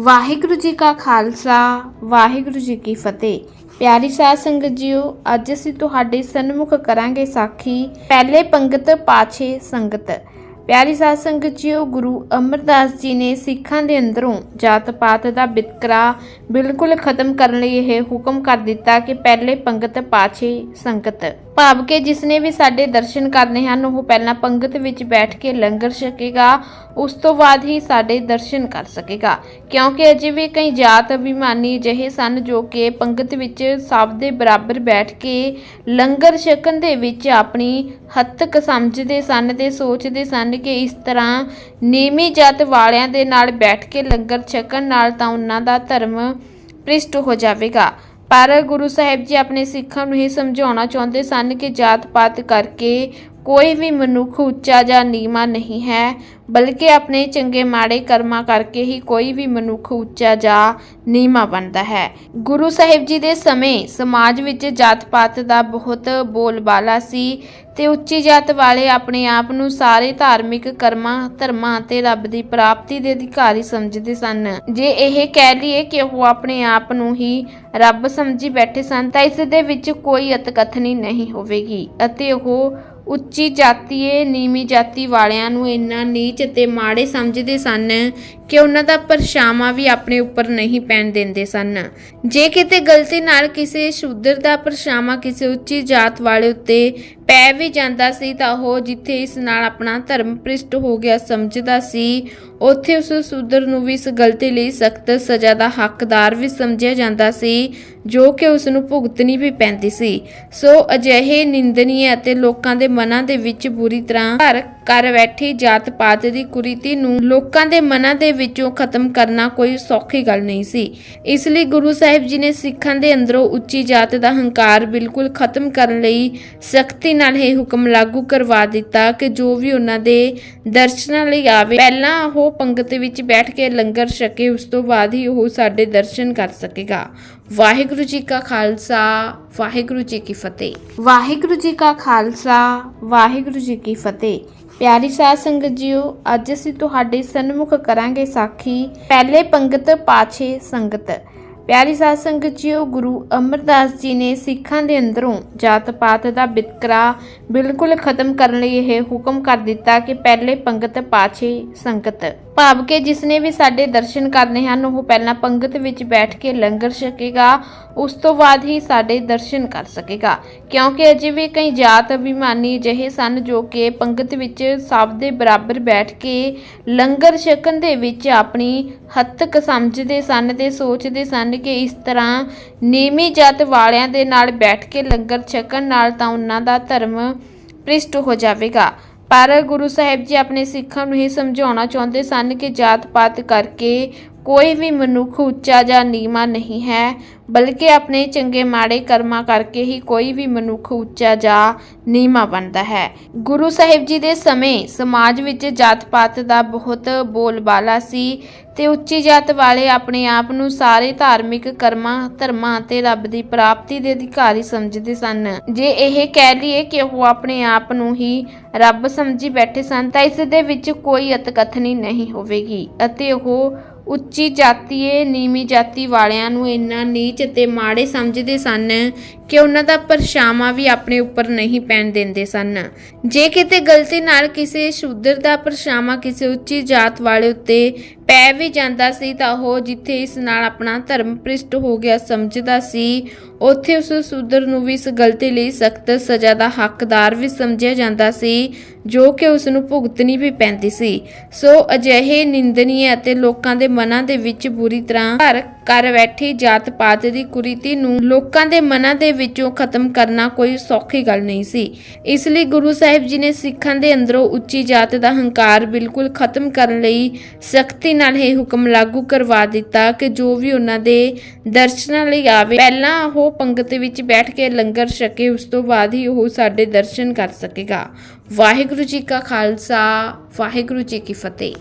ਵਾਹਿਗੁਰੂ ਜੀ ਕਾ ਖਾਲਸਾ, ਵਾਹਿਗੁਰੂ ਜੀ ਕੀ ਫਤਿਹ। ਪਿਆਰੀ ਸਾਧ ਸੰਗਤ ਜੀਓ, ਅੱਜ ਅਸੀਂ ਤੁਹਾਡੇ ਸਨਮੁਖ ਕਰਾਂਗੇ ਸਾਖੀ ਪਹਿਲੇ ਪੰਗਤ ਪਾਛੇ ਸੰਗਤ। ਪਿਆਰੀ ਸਾਧ ਸੰਗਤ ਜੀਓ, ਗੁਰੂ ਅਮਰਦਾਸ ਜੀ ਨੇ ਸਿੱਖਾਂ ਦੇ ਅੰਦਰੋਂ ਜਾਤ ਪਾਤ ਦਾ ਵਿਤਕਰਾ ਬਿਲਕੁਲ ਖਤਮ ਕਰਨ ਲਈ ਇਹ ਹੁਕਮ ਕਰ ਦਿੱਤਾ ਕਿ ਪਹਿਲੇ ਪੰਗਤ ਪਾਛੇ ਸੰਗਤ। ਭਾਵ ਕਿ ਜਿਸਨੇ ਵੀ ਸਾਡੇ ਦਰਸ਼ਨ ਕਰਨੇ ਹਨ, ਉਹ ਪਹਿਲਾਂ ਪੰਗਤ ਵਿੱਚ ਬੈਠ ਕੇ ਲੰਗਰ ਛਕੇਗਾ, ਉਸ ਤੋਂ ਬਾਅਦ ਹੀ ਸਾਡੇ ਦਰਸ਼ਨ ਕਰ ਸਕੇਗਾ। ਕਿਉਂਕਿ ਅਜੇ ਵੀ ਕਈ ਜਾਤ ਅਭਿਮਾਨੀ ਜਿਹੇ ਸਨ ਜੋ ਕਿ ਪੰਗਤ ਵਿੱਚ ਸਭ ਦੇ ਬਰਾਬਰ ਬੈਠ ਕੇ ਲੰਗਰ ਛਕਣ ਦੇ ਵਿੱਚ ਆਪਣੀ ਹੱਦ ਸਮਝਦੇ ਸਨ ਤੇ ਸੋਚਦੇ ਸਨ ਕਿ ਇਸ ਤਰ੍ਹਾਂ ਨੀਵੀਂ ਜਾਤ ਵਾਲਿਆਂ ਦੇ ਨਾਲ ਬੈਠ ਕੇ ਲੰਗਰ ਛਕਣ ਨਾਲ ਤਾਂ ਉਹਨਾਂ ਦਾ ਧਰਮ ਭ੍ਰਿਸ਼ਟ ਹੋ ਜਾਵੇਗਾ। ਪਰ ਗੁਰੂ ਸਾਹਿਬ ਜੀ ਆਪਣੇ ਸਿੱਖਾਂ ਨੂੰ ਇਹ ਸਮਝਾਉਣਾ ਚਾਹੁੰਦੇ ਸਨ ਕਿ ਜਾਤ ਪਾਤ ਕਰਕੇ ਕੋਈ ਵੀ ਮਨੁੱਖ ਉੱਚਾ ਜਾਂ ਨੀਵਾਂ ਨਹੀਂ ਹੈ, ਬਲਕਿ ਆਪਣੇ ਚੰਗੇ ਮਾੜੇ ਕਰਮਾਂ ਕਰਕੇ ਹੀ ਕੋਈ ਵੀ ਮਨੁੱਖ ਉੱਚਾ ਜਾਂ ਨੀਵਾਂ ਬਣਦਾ ਹੈ। ਗੁਰੂ ਸਾਹਿਬ ਜੀ ਦੇ ਸਮੇਂ ਸਮਾਜ ਵਿੱਚ ਜਾਤ ਪਾਤ ਦਾ ਬਹੁਤ ਬੋਲਬਾਲਾ ਸੀ ਤੇ ਉੱਚੀ ਜਾਤ ਵਾਲੇ ਆਪਣੇ ਆਪ ਨੂੰ ਸਾਰੇ ਧਾਰਮਿਕ ਕਰਮਾਂ, ਧਰਮਾਂ ਅਤੇ ਰੱਬ ਦੀ ਪ੍ਰਾਪਤੀ ਦੇ ਅਧਿਕਾਰੀ ਸਮਝਦੇ ਸਨ। ਜੇ ਇਹ ਕਹਿ ਲਈਏ ਕਿ ਉਹ ਆਪਣੇ ਆਪ ਨੂੰ ਹੀ ਰੱਬ ਸਮਝੀ ਬੈਠੇ ਸਨ, ਤਾਂ ਇਸ ਦੇ ਵਿੱਚ ਕੋਈ ਅਤਕਥਨੀ ਨਹੀਂ ਹੋਵੇਗੀ ਅਤੇ ਉਹ ਉੱਚੀ ਜਾਤੀਏ, ਨੀਵੀਂ ਜਾਤੀ ਵਾਲਿਆਂ ਨੂੰ ਇੰਨਾ ਨੀਚ ਅਤੇ ਮਾੜੇ ਸਮਝਦੇ ਸਨ ਕਿ ਉਹਨਾਂ ਦਾ ਪਰਛਾਵਾਂ ਵੀ ਆਪਣੇ ਉੱਪਰ ਨਹੀਂ ਪੈਣ ਦਿੰਦੇ ਸਨ। ਜੇ ਕਿਤੇ ਗਲਤੀ ਨਾਲ ਕਿਸੇ ਸ਼ੂਦਰ ਦਾ ਪਰਛਾਵਾਂ ਕਿਸੇ ਉੱਚੀ ਜਾਤ ਵਾਲੇ ਉੱਤੇ ਪੈ ਵੀ ਜਾਂਦਾ ਸੀ ਤਾਂ ਉਹ ਜਿੱਥੇ ਇਸ ਨਾਲ ਆਪਣਾ ਧਰਮ ਭ੍ਰਿਸ਼ਟ ਹੋ ਗਿਆ ਸਮਝਦਾ ਸੀ ਉੱਥੇ ਉਸ ਸ਼ੂਦਰ ਨੂੰ ਵੀ ਇਸ ਗਲਤੀ ਲਈ ਸਖਤ ਸਜ਼ਾ ਦਾ ਹੱਕਦਾਰ ਵੀ ਸਮਝਿਆ ਜਾਂਦਾ ਸੀ, ਜੋ ਕਿ ਉਸ ਨੂੰ ਭੁਗਤਣੀ ਵੀ ਪੈਂਦੀ ਸੀ। ਸੋ ਅਜਿਹੇ ਨਿੰਦਨੀय ਅਤੇ ਲੋਕਾਂ ਦੇ ਮਨਾਂ ਦੇ ਵਿੱਚ ਬੁਰੀ ਤਰ੍ਹਾਂ ਘਰ ਕਰ ਬੈਠੀ ਜਾਤ ਪਾਤ ਦੀ ਕੁਰੀਤੀ ਨੂੰ ਲੋਕਾਂ ਦੇ ਮਨਾਂ ਦੇ ਵਿੱਚੋਂ ਖਤਮ ਕਰਨਾ ਕੋਈ ਸੌਖੀ ਗੱਲ ਨਹੀਂ ਸੀ। ਇਸ ਲਈ ਗੁਰੂ ਸਾਹਿਬ ਜੀ ਨੇ ਸਿੱਖਾਂ ਦੇ ਅੰਦਰੋਂ ਉੱਚੀ ਜਾਤ ਦਾ ਹੰਕਾਰ ਬਿਲਕੁਲ ਖਤਮ ਕਰਨ ਲਈ ਸਖਤੀ ਨਾਲ ਇਹ ਹੁਕਮ ਲਾਗੂ ਕਰਵਾ ਦਿੱਤਾ ਕਿ ਜੋ ਵੀ ਉਹਨਾਂ ਦੇ ਦਰਸ਼ਨਾਂ ਲਈ ਆਵੇ, ਪਹਿਲਾਂ ਉਹ ਪੰਗਤ ਵਿੱਚ ਬੈਠ ਕੇ ਲੰਗਰ ਛਕੇ, ਉਸ ਤੋਂ ਬਾਅਦ ਹੀ ਉਹ ਸਾਡੇ ਦਰਸ਼ਨ ਕਰ ਸਕੇਗਾ। ਵਾਹਿਗੁਰੂ ਜੀ ਕਾ ਖਾਲਸਾ, ਵਾਹਿਗੁਰੂ ਜੀ ਕੀ ਫਤਿਹ। ਵਾਹਿਗੁਰੂ ਜੀ ਕਾ ਖਾਲਸਾ, ਵਾਹਿਗੁਰੂ ਜੀ ਕੀ ਫਤਿਹ। ਪਿਆਰੀ ਸਾਧ ਸੰਗਤ ਜੀਓ, ਅੱਜ ਅਸੀਂ ਤੁਹਾਡੇ ਸਨਮੁਖ ਕਰਾਂਗੇ ਸਾਖੀ, ਪਹਿਲੇ ਪੰਗਤ ਪਾਛੇ ਸੰਗਤ। ਪਿਆਰੀ ਸਾਧ ਸੰਗਤ ਜੀਓ, ਗੁਰੂ ਅਮਰਦਾਸ ਜੀ ਨੇ ਸਿੱਖਾਂ ਦੇ ਅੰਦਰੋਂ ਜਾਤ ਪਾਤ ਦਾ ਵਿਤਕਰਾ ਬਿਲਕੁਲ ਖਤਮ ਕਰਨ ਲਈ ਇਹ ਹੁਕਮ ਕਰ ਦਿੱਤਾ ਕਿ ਪਹਿਲੇ ਪੰਗਤ ਪਾਛੇ ਸੰਗਤ। ਭਾਵ ਕਿ ਜਿਸਨੇ ਵੀ ਸਾਡੇ ਦਰਸ਼ਨ ਕਰਨੇ ਹਨ, ਉਹ ਪਹਿਲਾਂ ਪੰਗਤ ਵਿੱਚ ਬੈਠ ਕੇ ਲੰਗਰ ਛਕੇਗਾ, ਉਸ ਤੋਂ ਬਾਅਦ ਹੀ ਸਾਡੇ ਦਰਸ਼ਨ ਕਰ ਸਕੇਗਾ। ਕਿਉਂਕਿ ਅਜੇ ਵੀ ਕਈ ਜਾਤ ਅਭਿਮਾਨੀ ਅਜਿਹੇ ਸਨ ਜੋ ਕਿ ਪੰਗਤ ਵਿੱਚ ਸਭ ਦੇ ਬਰਾਬਰ ਬੈਠ ਕੇ ਲੰਗਰ ਛਕਣ ਦੇ ਵਿੱਚ ਆਪਣੀ ਹੱਦ ਸਮਝਦੇ ਸਨ ਤੇ ਸੋਚਦੇ ਸਨ ਕਿ ਇਸ ਤਰ੍ਹਾਂ ਨੀਵੀਂ ਜਾਤ ਵਾਲਿਆਂ ਦੇ ਨਾਲ ਬੈਠ ਕੇ ਲੰਗਰ ਛਕਣ ਨਾਲ ਤਾਂ ਉਹਨਾਂ ਦਾ ਧਰਮ ਭ੍ਰਿਸ਼ਟ ਹੋ ਜਾਵੇਗਾ। ਪਰ ਗੁਰੂ ਸਾਹਿਬ ਜੀ ਆਪਣੇ ਸਿੱਖਾਂ ਨੂੰ ਇਹ ਸਮਝਾਉਣਾ ਚਾਹੁੰਦੇ ਸਨ ਕਿ ਜਾਤ ਪਾਤ ਕਰਕੇ ਕੋਈ ਵੀ ਮਨੁੱਖ ਉੱਚਾ ਜਾਂ ਨੀਵਾਂ ਨਹੀਂ ਹੈ, ਬਲਕਿ ਆਪਣੇ ਚੰਗੇ ਮਾੜੇ ਕਰਮਾਂ ਕਰਕੇ ਹੀ ਕੋਈ ਵੀ ਮਨੁੱਖ ਉੱਚਾ ਜਾਂ ਨੀਵਾਂ ਬਣਦਾ ਹੈ। ਗੁਰੂ ਸਾਹਿਬ ਜੀ ਦੇ ਸਮੇਂ ਸਮਾਜ ਵਿੱਚ ਜਾਤ ਪਾਤ ਦਾ ਬਹੁਤ ਬੋਲਬਾਲਾ ਸੀ ਤੇ ਉੱਚੀ ਜਾਤ ਵਾਲੇ ਆਪਣੇ ਆਪ ਨੂੰ ਸਾਰੇ ਧਾਰਮਿਕ ਕਰਮਾਂ, ਧਰਮਾਂ ਅਤੇ ਰੱਬ ਦੀ ਪ੍ਰਾਪਤੀ ਦੇ ਅਧਿਕਾਰੀ ਸਮਝਦੇ ਸਨ। ਜੇ ਇਹ ਕਹਿ ਲਈਏ ਕਿ ਉਹ ਆਪਣੇ ਆਪ ਨੂੰ ਹੀ ਰੱਬ ਸਮਝੀ ਬੈਠੇ ਸਨ, ਤਾਂ ਇਸ ਦੇ ਵਿੱਚ ਕੋਈ ਅਤਕਥਨੀ ਨਹੀਂ ਹੋਵੇਗੀ ਅਤੇ ਉਹ ਉੱਚੀ ਜਾਤੀਏ, ਨੀਵੀਂ ਜਾਤੀ ਵਾਲਿਆਂ ਨੂੰ ਇੰਨਾ ਨੀਚ ਅਤੇ ਮਾੜੇ ਸਮਝਦੇ ਸਨ ਕਿ ਉਹਨਾਂ ਦਾ ਪਰਛਾਵਾਂ ਵੀ ਆਪਣੇ ਉੱਪਰ ਨਹੀਂ ਪੈਣ ਦਿੰਦੇ ਸਨ। ਜੇ ਕਿਤੇ ਗਲਤੀ ਨਾਲ ਕਿਸੇ ਸ਼ੂਦਰ ਦਾ ਪਰਛਾਵਾਂ ਕਿਸੇ ਉੱਚੀ ਜਾਤ ਵਾਲੇ ਉੱਤੇ ਪੈ ਵੀ ਜਾਂਦਾ ਸੀ ਤਾਂ ਉਹ ਜਿੱਥੇ ਇਸ ਨਾਲ ਆਪਣਾ ਧਰਮ ਭ੍ਰਿਸ਼ਟ ਹੋ ਗਿਆ ਸਮਝਦਾ ਸੀ, ਉੱਥੇ ਉਸ ਸ਼ੂਦਰ ਨੂੰ ਵੀ ਇਸ ਗਲਤੀ ਲਈ ਸਖਤ ਸਜ਼ਾ ਦਾ ਹੱਕਦਾਰ ਵੀ ਸਮਝਿਆ ਜਾਂਦਾ ਸੀ, ਜੋ ਕਿ ਉਸ ਨੂੰ ਭੁਗਤਣੀ ਵੀ ਪੈਂਦੀ ਸੀ। ਸੋ ਅਜਿਹੇ ਨਿੰਦਨੀਏ ਅਤੇ ਲੋਕਾਂ ਦੇ ਮਨਾਂ ਦੇ ਵਿੱਚ ਬੁਰੀ ਤਰ੍ਹਾਂ ਘਰ ਕਰ ਬੈਠੀ ਜਾਤ ਪਾਤ ਦੀ ਕੁਰੀਤੀ ਨੂੰ ਲੋਕਾਂ ਦੇ ਮਨਾਂ ਦੇ ਵਿੱਚੋਂ ਖਤਮ ਕਰਨਾ ਕੋਈ ਸੌਖੀ ਗੱਲ ਨਹੀਂ ਸੀ। ਇਸ ਲਈ ਗੁਰੂ ਸਾਹਿਬ ਜੀ ਨੇ ਸਿੱਖਾਂ ਦੇ ਅੰਦਰੋਂ ਉੱਚੀ ਜਾਤ ਦਾ ਹੰਕਾਰ ਬਿਲਕੁਲ ਖਤਮ ਕਰਨ ਲਈ ਸਖਤੀ ਨਾਲ ਇਹ ਹੁਕਮ ਲਾਗੂ ਕਰਵਾ ਦਿੱਤਾ ਕਿ ਜੋ ਵੀ ਉਹਨਾਂ ਦੇ ਦਰਸ਼ਨਾਂ ਲਈ ਆਵੇ, ਪਹਿਲਾਂ ਉਹ ਪੰਗਤ ਵਿੱਚ ਬੈਠ ਕੇ ਲੰਗਰ ਛਕੇ, ਉਸ ਤੋਂ ਬਾਅਦ ਹੀ ਉਹ ਸਾਡੇ ਦਰਸ਼ਨ ਕਰ ਸਕੇਗਾ। ਵਾਹਿਗੁਰੂ ਜੀ ਕਾ ਖਾਲਸਾ, ਵਾਹਿਗੁਰੂ ਜੀ ਕੀ ਫਤਿਹ।